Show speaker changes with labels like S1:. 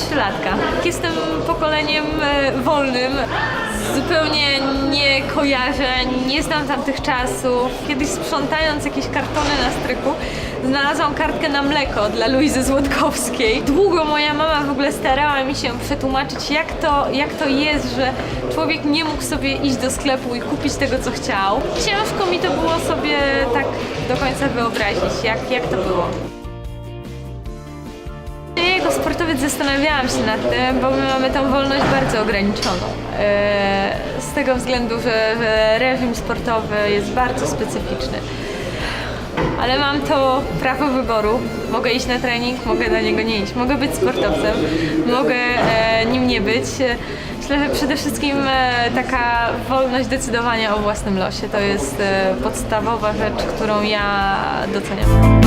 S1: 23-latka. Jestem pokoleniem e, wolnym. Zupełnie nie kojarzę, nie znam tamtych czasów. Kiedyś sprzątając jakieś kartony na stryku, znalazłam kartkę na mleko dla Luizy Złotkowskiej. Długo moja mama w ogóle starała mi się przetłumaczyć, jak to, jak to jest, że człowiek nie mógł sobie iść do sklepu i kupić tego, co chciał. Ciężko mi to było sobie tak do końca wyobrazić, jak, jak to było. Sportowiec zastanawiałam się nad tym, bo my mamy tą wolność bardzo ograniczoną. E, Z tego względu, że, reżim sportowy jest bardzo specyficzny. Ale mam to prawo wyboru. Mogę iść na trening, mogę na niego nie iść. Mogę być sportowcem, mogę e, nim nie być. Myślę, że przede wszystkim e, taka wolność decydowania o własnym losie to jest podstawowa rzecz, którą ja doceniam.